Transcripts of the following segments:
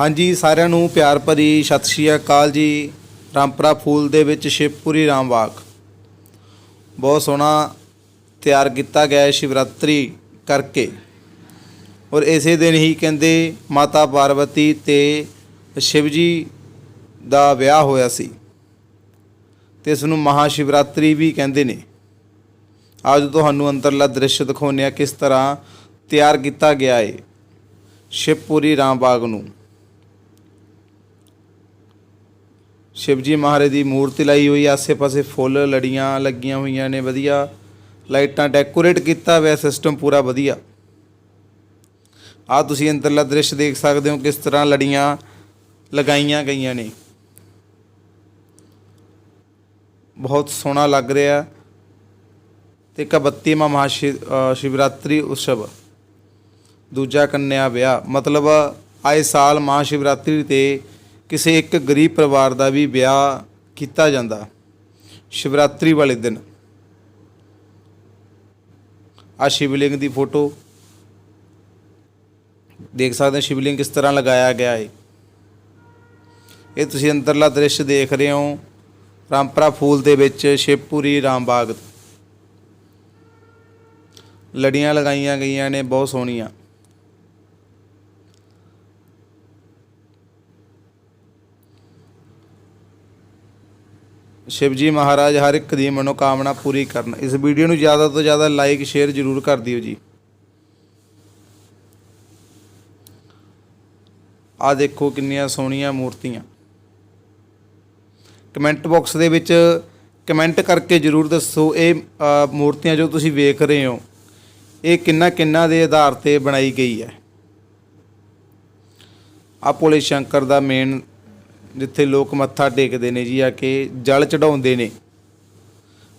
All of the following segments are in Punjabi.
ਹਾਂਜੀ, ਸਾਰਿਆਂ ਨੂੰ ਪਿਆਰ ਭਰੀ ਸਤਿ ਸ਼੍ਰੀ ਅਕਾਲ ਜੀ। ਰਾਮਪਰਾ ਫੂਲ ਦੇ ਵਿੱਚ ਸ਼ਿਵਪੁਰੀ ਰਾਮਬਾਗ। ਬਹੁਤ ਸੋਹਣਾ ਤਿਆਰ ਕੀਤਾ ਗਿਆ ਹੈ ਸ਼ਿਵਰਾਤਰੀ ਕਰਕੇ। ਔਰ ਇਸੇ ਦਿਨ ਹੀ ਕਹਿੰਦੇ ਮਾਤਾ ਪਾਰਵਤੀ ਤੇ ਸ਼ਿਵ ਜੀ ਦਾ ਵਿਆਹ ਹੋਇਆ ਸੀ। ਤੇ ਇਸ ਨੂੰ ਮਹਾ ਸ਼ਿਵਰਾਤਰੀ ਵੀ ਕਹਿੰਦੇ ਨੇ। ਅੱਜ ਤੁਹਾਨੂੰ ਅੰਦਰਲਾ ਦ੍ਰਿਸ਼ ਦਿਖਾਉਂਦੇ ਆ ਕਿਸ ਤਰ੍ਹਾਂ ਤਿਆਰ ਕੀਤਾ ਗਿਆ ਹੈ ਸ਼ਿਵਪੁਰੀ ਰਾਮ ਬਾਗ ਨੂੰ। ਸ਼ਿਵਜੀ ਮਹਾਰਾਜ ਦੀ ਮੂਰਤੀ ਲਾਈ ਹੋਈ ਆਸੇ-ਪਾਸੇ ਫੁੱਲ ਲੜੀਆਂ ਲੱਗੀਆਂ ਹੋਈਆਂ ਨੇ, ਵਧੀਆ। ਲਾਈਟਾਂ ਡੈਕੋਰੇਟ ਕੀਤਾ ਹੋਇਆ, ਸਿਸਟਮ ਪੂਰਾ ਵਧੀਆ। ਆ ਤੁਸੀਂ ਅੰਦਰਲਾ ਦ੍ਰਿਸ਼ ਦੇਖ ਸਕਦੇ ਹੋ, ਕਿਸ ਤਰ੍ਹਾਂ ਲੜੀਆਂ ਲਗਾਈਆਂ ਗਈਆਂ ਨੇ। ਬਹੁਤ ਸੋਹਣਾ ਲੱਗ ਰਿਹਾ। ਤੇ 31ਵਾਂ ਮਹਾ ਸ਼ਿਵਰਾਤਰੀ ਉਤਸਵ। ਦੂਜਾ ਕੰਨਿਆ ਵਿਆਹ। ਮਤਲਬ ਆਏ ਸਾਲ ਮਹਾ ਸ਼ਿਵਰਾਤਰੀ ਤੇ ਕਿਸੇ ਇੱਕ ਗਰੀਬ ਪਰਿਵਾਰ ਦਾ ਵੀ ਵਿਆਹ ਕੀਤਾ ਜਾਂਦਾ। ਸ਼ਿਵਰਾਤਰੀ ਵਾਲੇ ਦਿਨ। ਆ ਸ਼ਿਵਲਿੰਗ ਦੀ ਫੋਟੋ। ਦੇਖ ਸਕਦੇ ਹੋ ਸ਼ਿਵਲਿੰਗ ਕਿਸ ਤਰ੍ਹਾਂ ਲਗਾਇਆ ਗਿਆ ਹੈ ਇਹ ਤੁਸੀਂ ਅੰਦਰਲਾ ਦ੍ਰਿਸ਼ ਦੇਖ ਰਹੇ ਹੋ। ਰਾਮਪਰਾ ਫੂਲ ਦੇ ਵਿੱਚ ਸ਼ਿਵਪੁਰੀ ਰਾਮਬਾਗ। ਲੜੀਆਂ ਲਗਾਈਆਂ ਗਈਆਂ ਨੇ, ਬਹੁਤ ਸੋਹਣੀਆਂ। ਸ਼ਿਵਜੀ ਮਹਾਰਾਜ ਹਰ ਇੱਕ ਦੀ ਮਨੋਕਾਮਨਾ ਪੂਰੀ ਕਰਨ। ਇਸ ਵੀਡੀਓ ਨੂੰ ਜ਼ਿਆਦਾ ਤੋਂ ਜ਼ਿਆਦਾ ਲਾਈਕ ਸ਼ੇਅਰ ਜ਼ਰੂਰ ਕਰ ਦਿਓ ਜੀ। ਆ ਦੇਖੋ ਕਿੰਨੀਆਂ ਸੋਹਣੀਆਂ ਮੂਰਤੀਆਂ। ਕਮੈਂਟ ਬਾਕਸ ਦੇ ਵਿੱਚ ਕਮੈਂਟ ਕਰਕੇ ਜ਼ਰੂਰ ਦੱਸੋ ਇਹ ਮੂਰਤੀਆਂ ਜੋ ਤੁਸੀਂ ਵੇਖ ਰਹੇ ਹੋ, ਇਹ ਕਿੰਨਾ ਕਿੰਨਾ ਦੇ ਆਧਾਰ ਤੇ ਬਣਾਈ ਗਈ ਹੈ। ਆ ਭੋਲੇ ਸ਼ੰਕਰ ਦਾ ਮੇਨ ਜਿੱਥੇ ਲੋਕ ਮੱਥਾ ਟੇਕਦੇ ਨੇ ਜੀ, ਆ ਕੇ ਜਲ ਚੜਾਉਂਦੇ ਨੇ,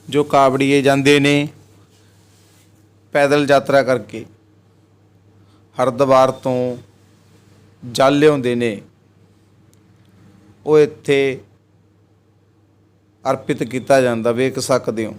ਜੋ ਕਾਬੜੀਏ ਜਾਂਦੇ ਨੇ, ਪੈਦਲ ਯਾਤਰਾ ਕਰਕੇ, ਹਰਿਦੁਆਰ ਤੋਂ ਜਲ ਲਿਆਉਂਦੇ ਨੇ, ਉਹ ਇੱਥੇ ਅਰਪਿਤ ਕੀਤਾ ਜਾਂਦਾ, ਵੇਖ ਸਕਦੇ ਹੋ।